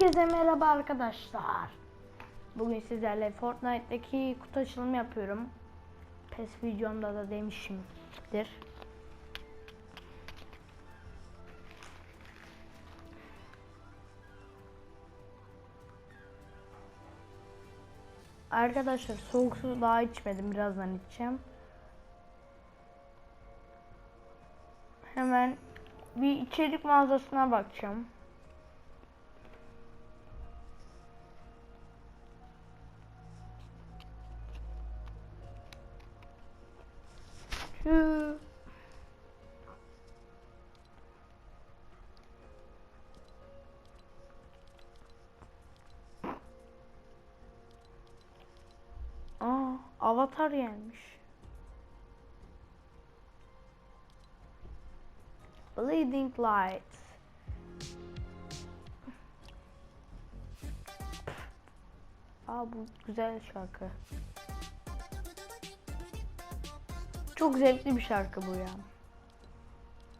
Herkese merhaba arkadaşlar. Bugün sizlerle Fortnite'daki kutu açılımı yapıyorum. PES videomda da demişimdir. Arkadaşlar soğuk su daha içmedim. Birazdan içeceğim. Hemen bir içerik mağazasına bakacağım. Şu Aa, avatar gelmiş. Bleeding Lights. Aa bu güzel şarkı. Çok zevkli bir şarkı bu ya.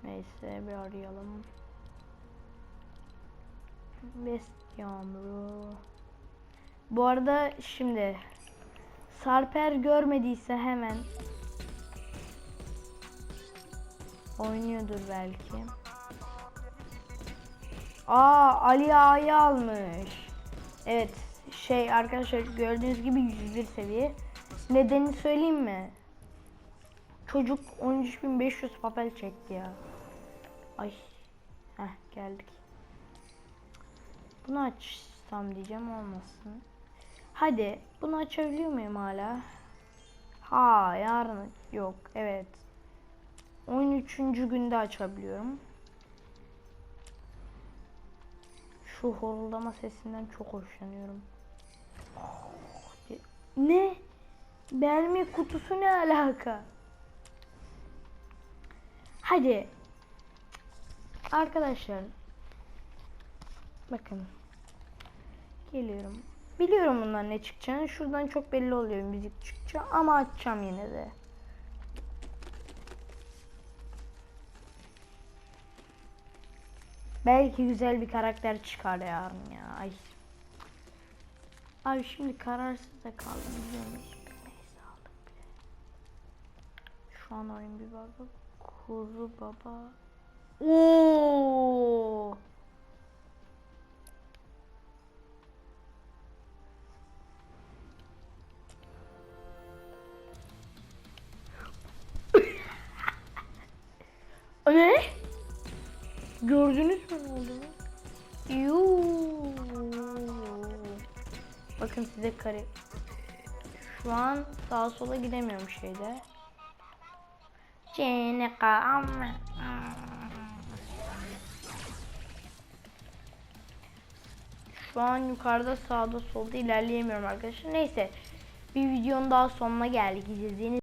Neyse bir arayalım. West Yağmuru. Bu arada şimdi Sarper görmediyse hemen oynuyordur belki. Aa Ali Ağa'yı almış. Evet şey arkadaşlar gördüğünüz gibi 101 seviye. Nedenini söyleyeyim mi? Çocuk 13500 papel çekti ya. Ay. Heh geldik. Bunu açsam diyeceğim olmasın. Hadi bunu açabiliyor muyum hala? Ha yarın yok evet. 13. günde açabiliyorum. Şu horulama sesinden çok hoşlanıyorum. Ne? Mermi kutusu ne alaka? Hadi. Arkadaşlar. Bakın. Geliyorum. Biliyorum bundan ne çıkacağını. Şuradan çok belli oluyor müzik çıkacak ama açacağım yine de. Belki güzel bir karakter çıkar yarın ya. Ay. Abi şimdi kararsız da kaldım biliyor musun? Şu an oyun bir bakıp Kuzu baba. Oo! ne? Gördünüz mü ne olduğunu? Yuu. Bakın size kare. Şu an sağa sola gidemiyorum şeyde. Cenika amma. Şu an yukarıda sağda solda ilerleyemiyorum arkadaşlar. Neyse. Bir videonun daha sonuna geldik. İzlediğiniz